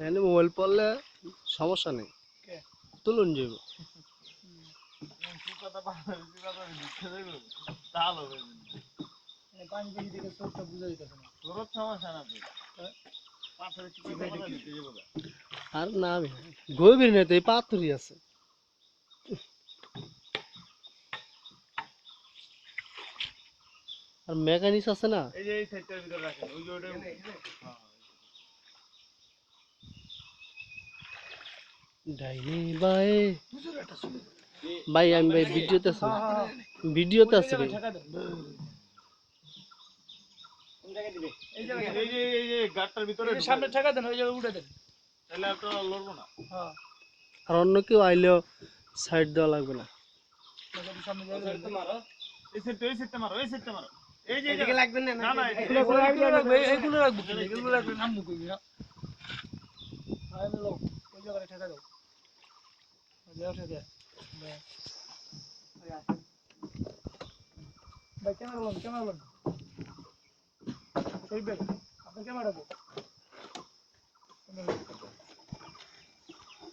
এখানে মোবাইল পড়লে সমস্যা নেই। তুলুন যাইব। আর না গভীর নেই তো এই পাথরই আছে। আর মেকানিক্স আছে না? এই যে এই সাইডটার ভিতরে রাখেন ওই যে ওটা হ্যাঁ। বায়ে ভাই। আমি ভাই ভিডিওতে আছি। ভিডিওতে আছি ভাই। আর অন্য কেউ আইলেও সাইড দেওয়া লাগবে না। এগুলো রাখবে এগুলো রাখবে না ঠেকা দাও ওই জায়গায় ঠেকা দাও ভাই ক্যামেরা লোন ক্যামেরা লোন এই ভাই আপনার ক্যামেরা